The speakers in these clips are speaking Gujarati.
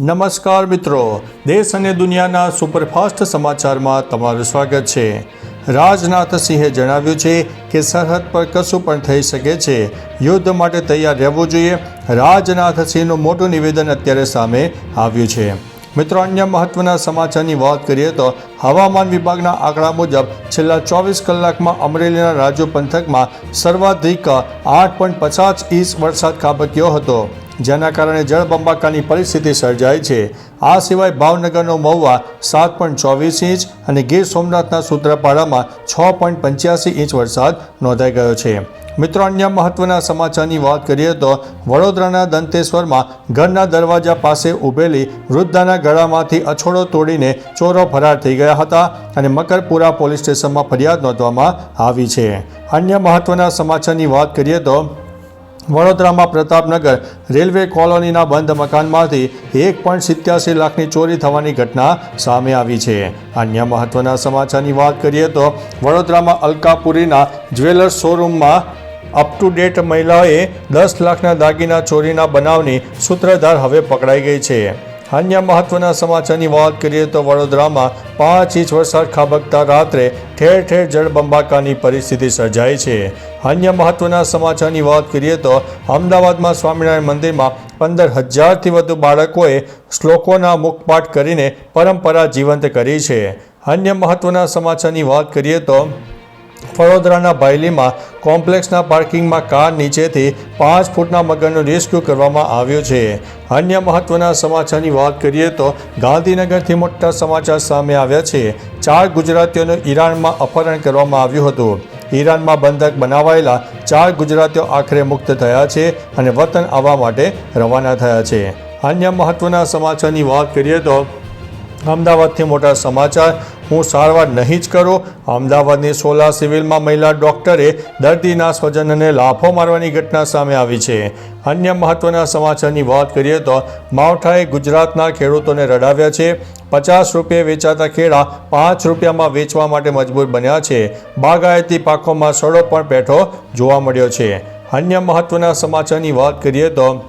નમસ્કાર મિત્રો. દેશ અને દુનિયાના સુપરફાસ્ટ સમાચારમાં તમારું સ્વાગત છે. રાજનાથ સિંહે જણાવ્યું છે કે સરહદ પર કશું પણ થઈ શકે છે. યુદ્ધ માટે તૈયાર રહેવું જોઈએ. રાજનાથ સિંહનું મોટું નિવેદન અત્યારે સામે આવ્યું છે. મિત્રો, અન્ય મહત્વના સમાચારની વાત કરીએ તો હવામાન વિભાગના આંકડા મુજબ છેલ્લા ચોવીસ કલાકમાં અમરેલીના રાજુ પંથકમાં સર્વાધિક આઠ પોઈન્ટ પચાસ ઇંચ વરસાદ ખાબક્યો હતો. જેના કારણે જળબંબાકારની પરિસ્થિતિ સર્જાઈ છે. આ સિવાય ભાવનગરનો મહુવા સાત પોઈન્ટ ચોવીસ ઇંચ અને ગીર સોમનાથના સૂત્રાપાડામાં છ પોઈન્ટ પંચ્યાસી ઇંચ વરસાદ નોંધાઈ ગયો છે. મિત્રો, અન્ય મહત્વના સમાચારની વાત કરીએ તો વડોદરાના દંતેશ્વરમાં ઘરના દરવાજા પાસે ઊભેલી વૃદ્ધાના ગળામાંથી અછોડો તોડીને ચોરો ફરાર થઈ ગયા હતા અને મકરપુરા પોલીસ સ્ટેશનમાં ફરિયાદ નોંધવામાં આવી છે. અન્ય મહત્વના સમાચારની વાત કરીએ તો વડોદરામાં પ્રતાપનગર રેલવે કોલોનીના બંધ મકાનમાંથી એક પોઈન્ટ સિત્યાસી લાખની ચોરી થવાની ઘટના સામે આવી છે. અન્ય મહત્વના સમાચારની વાત કરીએ તો વડોદરામાં અલકાપુરીના જ્વેલર્સ શોરૂમમાં અપ ટુ ડેટ મહિલાએ દસ લાખના દાગીના ચોરીના બનાવની સૂત્રધાર હવે પકડાઈ ગઈ છે. અન્ય મહત્વના સમાચારની વાત કરીએ તો વડોદરામાં પાંચ ઇંચ વરસાદ ખાબકતા રાત્રે ઠેર ઠેર જળબંબાકારની પરિસ્થિતિ સર્જાઈ છે. અન્ય મહત્વના સમાચારની વાત કરીએ તો અમદાવાદમાં સ્વામિનારાયણ મંદિરમાં પંદર હજારથી વધુ બાળકોએ શ્લોકોના મુખપાઠ કરીને પરંપરા જીવંત કરી છે. અન્ય મહત્વના સમાચારની વાત કરીએ તો વડોદરાના બાયલીમાં કોમ્પ્લેક્સના પાર્કિંગમાં કાર નીચેથી પાંચ ફૂટના મગરનો રેસ્ક્યુ કરવામાં આવ્યો છે. અન્ય મહત્વના સમાચારની વાત કરીએ તો ગાંધીનગરથી મોટા સમાચાર સામે આવ્યા છે. ચાર ગુજરાતીઓનું ઈરાનમાં અપહરણ કરવામાં આવ્યું હતું. ઈરાનમાં બંધક બનાવાયેલા ચાર ગુજરાતીઓ આખરે મુક્ત થયા છે અને વતન આવવા માટે રવાના થયા છે. અન્ય મહત્વના સમાચારની વાત કરીએ તો અમદાવાદથી મોટા સમાચાર. હું સારવાર નહીં જ કરું. અમદાવાદની સોલા સિવિલમાં મહિલા ડોક્ટરે દર્દીના સ્વજનને લાફો મારવાની ઘટના સામે આવી છે. અન્ય મહત્વના સમાચારની વાત કરીએ તો માવઠાએ ગુજરાતના ખેડૂતોને રડાવ્યા છે. પચાસ રૂપિયે વેચાતા કેળા પાંચ રૂપિયામાં વેચવા માટે મજબૂર બન્યા છે. બાગાયતી પાકોમાં સડો પણ પેઠો જોવા મળ્યો છે. અન્ય મહત્વના સમાચારની વાત કરીએ તો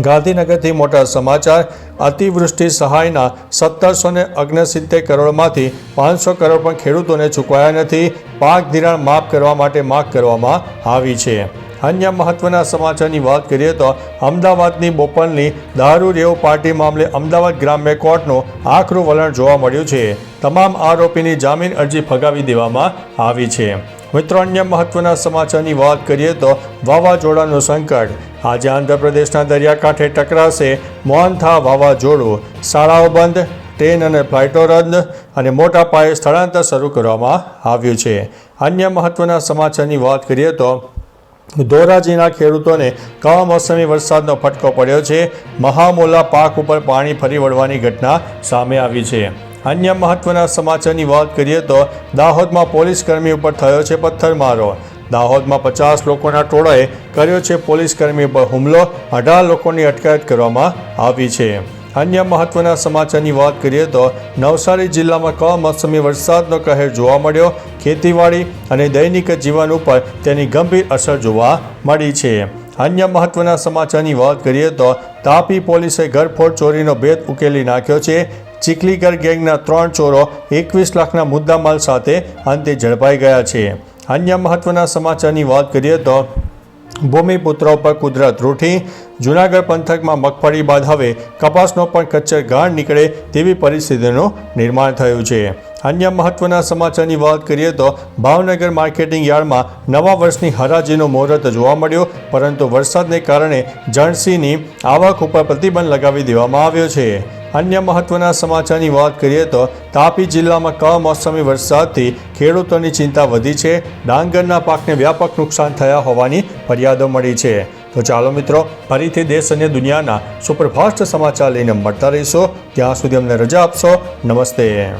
ગાંધીનગરથી મોટા સમાચાર, અતિવૃષ્ટિ સહાયના સત્તરસો ને ઓગણસિત્તેર કરોડમાંથી પાંચસો કરોડ પણ ખેડૂતોને ચૂકવાયા નથી. પાક ધિરાણ માફ કરવા માટે માગ કરવામાં આવી છે. અન્ય મહત્વના સમાચારની વાત કરીએ તો અમદાવાદની બોપલની દારૂ રેવ પાર્ટી મામલે અમદાવાદ ગ્રામ્ય કોર્ટનું આકરું વલણ જોવા મળ્યું છે. તમામ આરોપીની જામીન અરજી ફગાવી દેવામાં આવી છે. મિત્રો, અન્ય મહત્વના સમાચારની વાત કરીએ તો વાવાઝોડાનું સંકટ. આજે આંધ્રપ્રદેશના દરિયાકાંઠે ટકરાશે મોહનથા વાવાઝોડું. શાળાઓ બંધ, ટ્રેન અને ફ્લાઇટો રદ અને મોટા પાયે સ્થળાંતર શરૂ કરવામાં આવ્યું છે. અન્ય મહત્વના સમાચારની વાત કરીએ તો ધોરાજીના ખેડૂતોને કમોસમી વરસાદનો ફટકો પડ્યો છે. મહામોલા પાક ઉપર પાણી ફરી વળવાની ઘટના સામે આવી છે. અન્ય મહત્વના સમાચારની વાત કરીએ તો દાહોદમાં પોલીસ કર્મી ઉપર થયો છે પથ્થરમારો. દાહોદમાં પચાસ લોકોના ટોળાએ કર્યો છે પોલીસ કર્મી ઉપર હુમલો. અઢાર લોકોની અટકાયત કરવામાં આવી છે. અન્ય મહત્વના સમાચારની વાત કરીએ તો નવસારી જિલ્લામાં કમોસમી વરસાદનો કહેર જોવા મળ્યો. ખેતીવાડી અને દૈનિક જીવન ઉપર તેની ગંભીર અસર જોવા મળી છે. અન્ય મહત્વના સમાચારની વાત કરીએ તો તાપી પોલીસે ઘરફોડ ચોરીનો ભેદ ઉકેલી નાખ્યો છે. ચીખલીગર ગેંગના ત્રણ ચોરો એકવીસ લાખના મુદ્દામાલ સાથે અંતે ઝડપાઈ ગયા છે. અન્ય મહત્વના સમાચારની વાત કરીએ તો ભૂમિપુત્ર ઉપર કુદરત રૂઠી, જૂનાગઢ પંથકમાં મગફળી બાદ હવે કપાસનો પણ કચ્ચર ગાળ નીકળે તેવી પરિસ્થિતિનું નિર્માણ થયું છે. અન્ય મહત્વના સમાચારની વાત કરીએ તો ભાવનગર માર્કેટિંગ યાર્ડમાં નવા વર્ષની હરાજીનો મુહૂર્ત જોવા મળ્યો, પરંતુ વરસાદને કારણે જણસીની આવક ઉપર પ્રતિબંધ લગાવી દેવામાં આવ્યો છે. અન્ય મહત્વના સમાચારની વાત કરીએ તો તાપી જિલ્લામાં કમોસમી વરસાદથી ખેડૂતોની ચિંતા વધી છે. ડાંગરના પાકને વ્યાપક નુકસાન થયા હોવાની ફરિયાદો મળી છે. તો ચાલો મિત્રો, ફરીથી દેશ અને દુનિયાના સુપરફાસ્ટ સમાચાર લઈને મળતા રહીશો. ત્યાં સુધી અમને રજા આપશો. નમસ્તે.